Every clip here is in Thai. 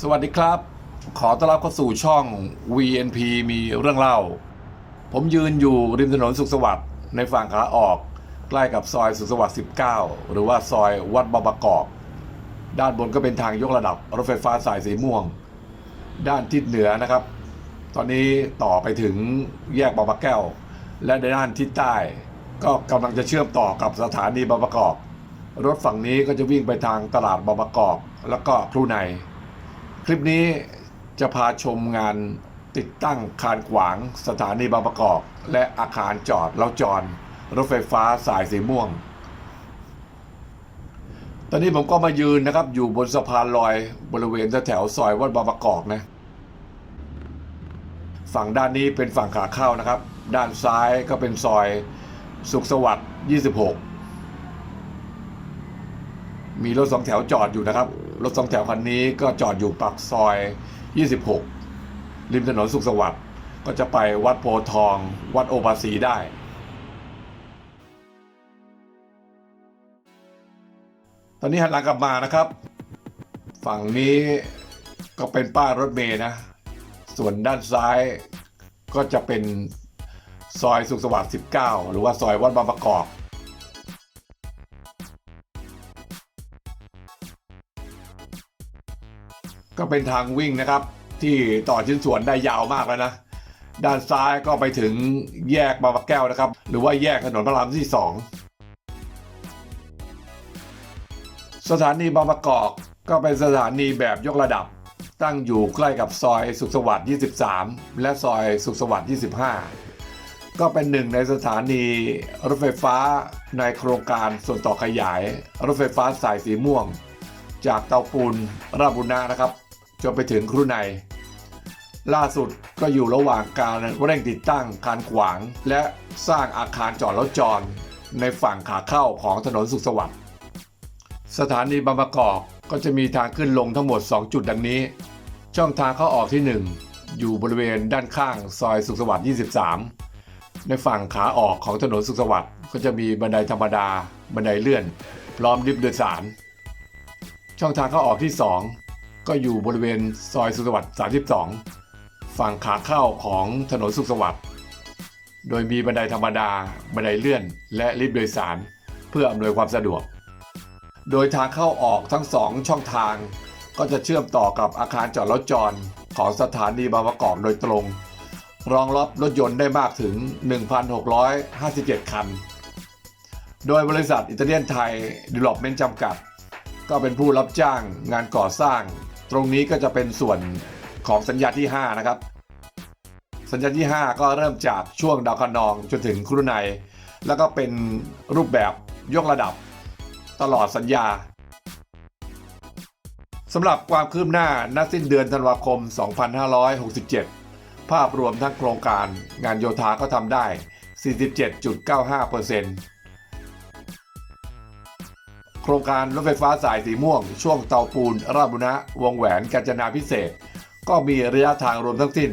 สวัสดีครับ ขอต้อนรับเข้าสู่ช่อง VNP มีเรื่องเล่า ผมยืนอยู่ริมถนนสุขสวัสดิ์ในฝั่งขาออกใกล้กับซอยสุขสวัสดิ์ 19 หรือว่าซอยวัดบางประกอบ ด้านบนก็เป็นทางยกระดับรถไฟฟ้าสายสีม่วง ด้านทิศเหนือนะครับ ตอนนี้ต่อไปถึงแยกบางปะแก้ว และในด้านทิศใต้ ก็กำลังจะเชื่อมต่อกับสถานีบางประกอบ รถฝั่งนี้ก็จะวิ่งไปทางตลาดบางประกอบ แล้วก็พลูใน คลิปนี้จะพาชมงานติดตั้งคานขวางสถานีบางประกอบ และอาคารจอดแล้วจอดรถไฟฟ้าสายสีม่วง ตอนนี้ผมก็มายืนนะครับ อยู่บนสะพานลอยบริเวณแถวซอยวัดบางประกอบนะ ฝั่งด้านนี้เป็นฝั่งขาเข้านะครับ ด้านซ้ายก็เป็นซอยสุขสวัสดิ์26 มีรถสองแถวจอดอยู่นะครับ รถสองแถวคันนี้ก็จอดอยู่ปากซอย 26 ริมถนนสุขสวัสดิ์ก็จะไปวัดโพธิ์ทอง วัดโอภาสีได้ตอนนี้หันหลังกลับมานะครับ ฝั่งนี้ก็เป็นป้ายรถเมย์นะ ส่วนด้านซ้ายก็จะเป็นซอยสุขสวัสดิ์19 หรือว่าซอยวัดบางประกอบ ก็เป็นทางวิ่งนะครับ ที่ต่อชิ้นส่วนได้ยาวมากแล้วนะ ด้านซ้ายก็ไปถึงแยกบางปะแก้วนะครับ หรือว่าแยกถนนพระรามที่2สถานีบางประกอบก็เป็นสถานีแบบยกระดับ ตั้งอยู่ใกล้กับซอยสุขสวัสดิ์ 23 และซอยสุขสวัสดิ์ 25 ก็เป็นหนึ่งในสถานีรถไฟฟ้าในโครงการส่วนต่อขยาย รถไฟฟ้าสายสีม่วง จากเตาปูนราบุรณะนะครับ จนไปถึงครูในล่าสุดก็อยู่ระหว่างการเร่งติดตั้งคานขวาง และสร้างอาคารจอดรถจร ในฝั่งขาเข้าของถนนสุขสวัสดิ์สถานีบางประกอบก็จะมีทางขึ้นลงทั้งหมด 2 จุดดังนี้ ช่องทางเข้าออกที่ 1 อยู่บริเวณด้านข้างซอยสุขสวัสดิ์ 23 ในฝั่งขาออกของถนนสุขสวัสดิ์ก็จะมีบันไดธรรมดา บันไดเลื่อน พร้อมลิฟต์โดยสาร ช่องทางเข้าออกที่ 2 ก็อยู่บริเวณซอยสุขสวัสดิ์ 32 ฝั่งขาเข้าของถนนสุขสวัสดิ์โดยมีบันไดธรรมดา บันไดเลื่อน และลิฟต์โดยสาร เพื่ออำนวยความสะดวก โดยทางเข้าออกทั้งสองช่องทาง ก็จะเชื่อมต่อกับอาคารจอดรถจรของสถานีบางประกอบโดยตรง รองรับรถยนต์ได้มากถึง 1,657 คัน โดยบริษัทอิตาเลียนไทยดีล o ปเมนต์จำกัด ก็เป็นผู้รับจ้างงานก่อสร้าง ตรงนี้ก็จะเป็นส่วนของสัญญาที่ 5 นะครับ สัญญาที่ 5 ก็เริ่มจากช่วงดาวคะนองจนถึงครุในแล้วก็เป็นรูปแบบยกระดับตลอดสัญญาสำหรับความคืบหน้าณสิ้นเดือนธันวาคม 2567 ภาพรวมทั้งโครงการงานโยธาก็ทำได้ 47.95% โครงการรถไฟฟ้าสายสีม่วง ช่วงเตาปูนราบุณะวงแหวนกาญจนาพิเศษ ก็มีระยะทางรวมทั้งสิ้น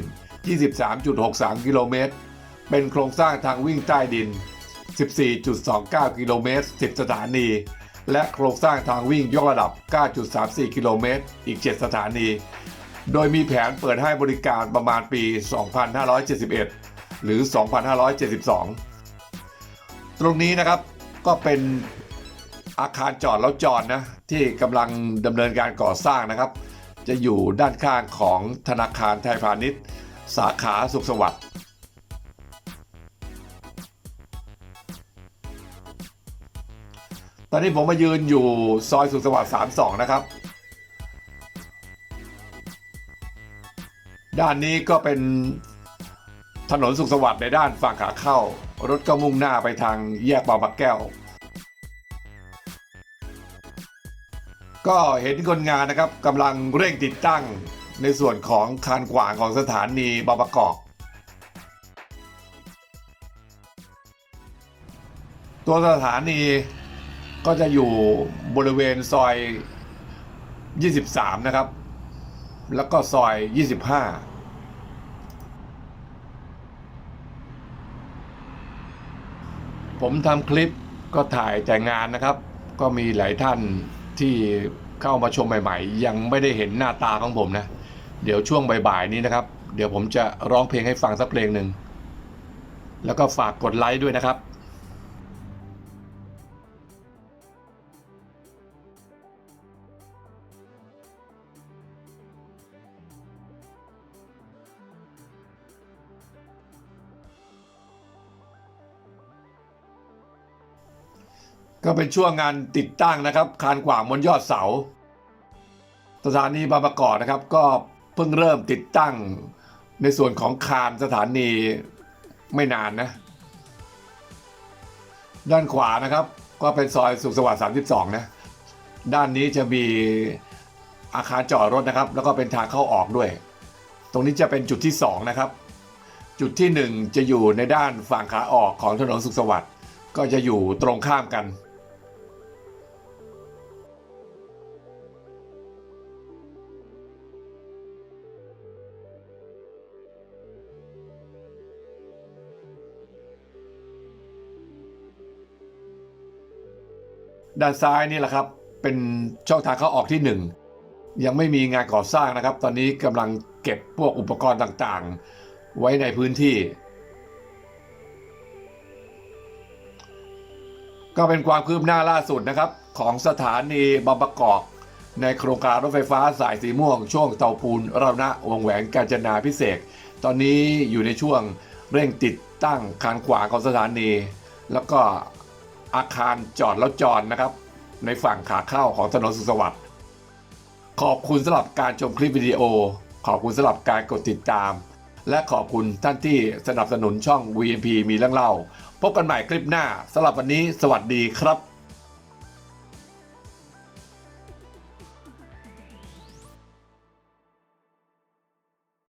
23.63 กิโลเมตร เป็นโครงสร้างทางวิ่งใต้ดิน 14.29 กิโลเมตร 10 สถานี และโครงสร้างทางวิ่งยกระดับ 9.34 กิโลเมตร อีก 7 สถานี โดยมีแผนเปิดให้บริการประมาณปี 2571 หรือ 2572 ตรงนี้นะครับก็เป็น อาคารจอดแล้วจอดนะที่กำลังดำเนินการก่อสร้างนะครับ จะอยู่ด้านข้างของธนาคารไทยพาณิชย์ สาขาสุขสวัสดิ์ตอนนี้ผมมายืนอยู่ซอยสุขสวัสดิ์32 นะครับ ด้านนี้ก็เป็นถนนสุขสวัสดิ์ในด้านฝั่งขาเข้า รถก็มุ่งหน้าไปทางแยกบางปะแก้ว ก็เห็นคนงานนะครับกำลังเร่งติดตั้งในส่วนของคานขวางของสถานีบางประกอบ ตัวสถานีก็จะอยู่บริเวณซอย 23 นะครับ แล้วก็ซอย 25ผมทำคลิปก็ถ่ายแต่งานนะครับ ก็มีหลายท่าน ที่เข้ามาชมใหม่ ๆ ยังไม่ได้เห็นหน้าตาของผมนะ เดี๋ยวช่วงบ่ายๆนี้นะครับ เดี๋ยวผมจะร้องเพลงให้ฟังสักเพลงหนึ่ง แล้วก็ฝากกดไลค์ด้วยนะครับ ก็เป็นช่วงงานติดตั้งนะครับ คานขวางบนยอดเสา สถานีบางประกอบนะครับ ก็เพิ่งเริ่มติดตั้งในส่วนของคานสถานีไม่นานนะ ด้านขวานะครับ ก็เป็นซอยสุขสวัสดิ์32 นะ ด้านนี้จะมีอาคารจอดรถนะครับ แล้วก็เป็นทางเข้าออกด้วย ตรงนี้จะเป็นจุดที่ 2 นะครับ จุดที่ 1 จะอยู่ในด้านฝั่งขาออกของถนนสุขสวัสดิ์ก็จะอยู่ตรงข้ามกัน ด้านซ้ายนี่แหละครับ เป็นช่องทางเข้าออกที่หนึ่งยังไม่มีงานก่อสร้างนะครับ ตอนนี้กำลังเก็บพวกอุปกรณ์ต่างๆ ไว้ในพื้นที่ ก็เป็นความคืบหน้าล่าสุดนะครับ ของสถานีบางประกอบในโครงการรถไฟฟ้าสายสีม่วง ช่วงเตาปูนเราณวงแหวนกาญจนาพิเศษ ตอนนี้อยู่ในช่วงเร่งติดตั้งคานขวางของสถานี แล้วก็ อาคารจอดแล้วจอดนะครับ ในฝั่งขาเข้าของถนนสุขสวัสดิ์ขอบคุณสำหรับการชมคลิปวิดีโอ ขอบคุณสำหรับการกดติดตาม และขอบคุณท่านที่สนับสนุนช่อง VMP มีเรื่องเล่า พบกันใหม่คลิปหน้าสำหรับวันนี้ สวัสดีครับ